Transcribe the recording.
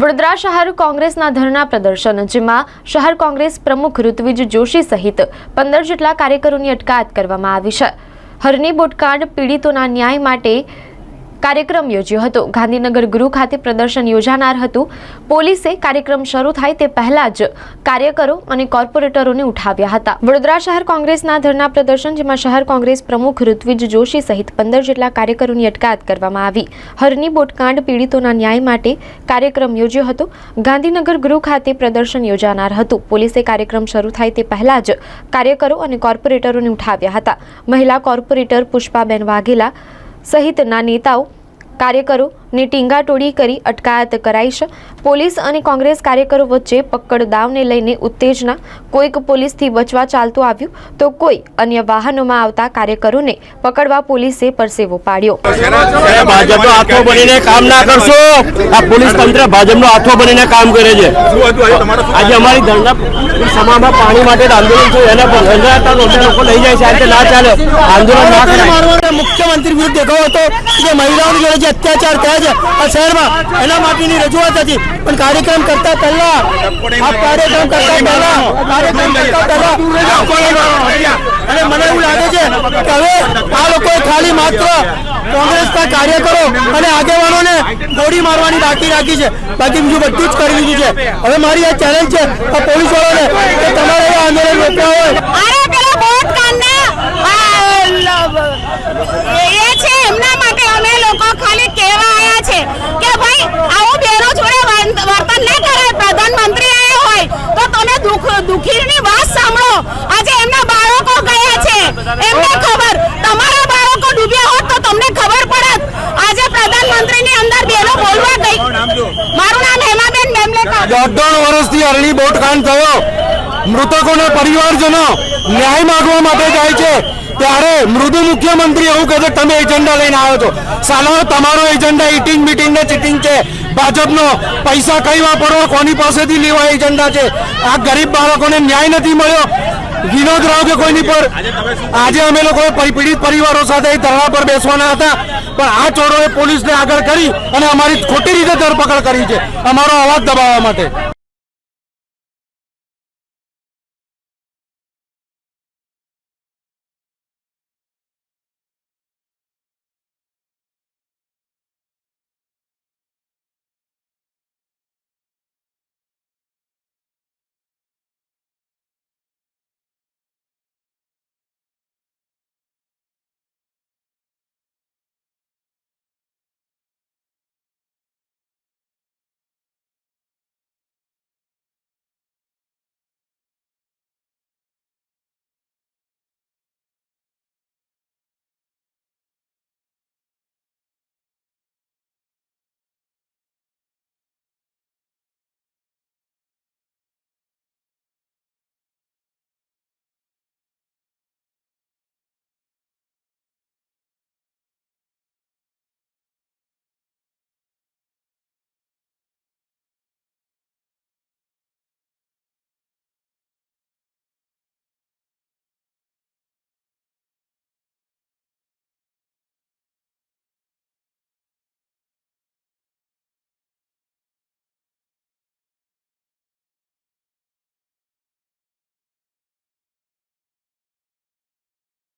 વડોદરા શહેર કોંગ્રેસના ધરણા પ્રદર્શન, જેમાં શહેર કોંગ્રેસ પ્રમુખ ઋત્વિજ જોશી સહિત પંદર જેટલા કાર્યકરોની અટકાયત કરવામાં આવી છે. હરની બોટકાંડ, પીડિતોના ન્યાય માટે કાર્યક્રમ યોજ્યો હતો. ગાંધીનગર ગૃહ ખાતે પ્રદર્શન યોજાનાર હતું. પોલીસે કાર્યક્રમ શરૂ થાય તે પહેલા જ કાર્યકરો અને કોર્પોરેટરોને ઉઠાવ્યા હતા. વડોદરા શહેર કોંગ્રેસના ધરના પ્રદર્શન, જેમાં શહેર કોંગ્રેસ પ્રમુખ ઋત્વિજ જોશી સહિત પંદર જેટલા કાર્યકરોની અટકાયત કરવામાં આવી. હરની બોટકાંડ પીડિતોના ન્યાય માટે કાર્યક્રમ યોજ્યો હતો. ગાંધીનગર ગૃહ ખાતે પ્રદર્શન યોજાનાર હતું. પોલીસે કાર્યક્રમ શરૂ થાય તે પહેલા જ કાર્યકરો અને કોર્પોરેટરોને ઉઠાવ્યા હતા. મહિલા કોર્પોરેટર પુષ્પાબેન વાઘેલા સહિતના નેતાઓ કાર્યકરોને ટીંગાટોળી કરી અટકાયત કરાઈ છે. પોલીસ અને કોંગ્રેસ કાર્યકરો વચ્ચે પકડ દાવને લઈને ઉત્તેજના. કોઈક પોલીસથી બચવા ચાલતું આવ્યું તો કોઈ અન્ય વાહનોમાં આવતા કાર્યકરોને પકડવા પોલીસે પરસેવો પાડ્યો. ભાજપનો હાથો બનીને કામ ના કરશો આ પોલીસ તંત્ર ભાજપનો હાથો બનીને કામ કરે છે. આજે અમારી ધરના સમામાં પાણી માટે આંદોલન છે એના પર રંજાતા લોકો લઈ જાય છે આ રીતે ના ચાલે. આંદોલન ના કરાય. મુખ્યમંત્રી વિરુદ્ધ દેખાવ હતો કે મહિલાઓની જોડે જે અત્યાચાર થયા છે. આ શહેરમાં એના માટેની રજૂઆત હતી. પણ કાર્યક્રમ કરતા પહેલા આ કાર્યક્રમ કરતા પહેલા કાર્યક્રમ કરતા પહેલા અને મને એવું લાગે છે કે હવે આ લોકો ખાલી માત્ર કોંગ્રેસના કાર્યકરો અને આગેવાનોને ગોળી મારવાની બાકી રાખી છે. બાકી બીજું બધું જ કરી દીધું છે. હવે મારી આ ચેલેન્જ છે. આ પોલીસ અરણી બોટકાંડ થયો. મૃતકોના પરિવારજનો ન્યાય માગવા માટે જાય છે. ત્યારે મૃદુ મુખ્યમંત્રી એવું કહે છે, તમે એજન્ડા લઈને આવ્યો છો. સાલો તમારો એજન્ડા ઇટિંગ મીટિંગ ને ચીટિંગ છે. ભાજપનો પૈસા કઈ વાપરવો, કોની પાસેથી લેવા એજન્ડા છે. આ ગરીબ બાળકોને ન્યાય નથી મળ્યો. વિનોદ રાવ કે કોઈની પર? આજે અમે લોકો પીડિત પરિવારો સાથે ધરણા પર બેસવાના હતા. પણ આ ચોરોએ પોલીસને આગળ કરી અને અમારી ખોટી રીતે ધરપકડ કરી છે. અમારો અવાજ દબાવવા માટે.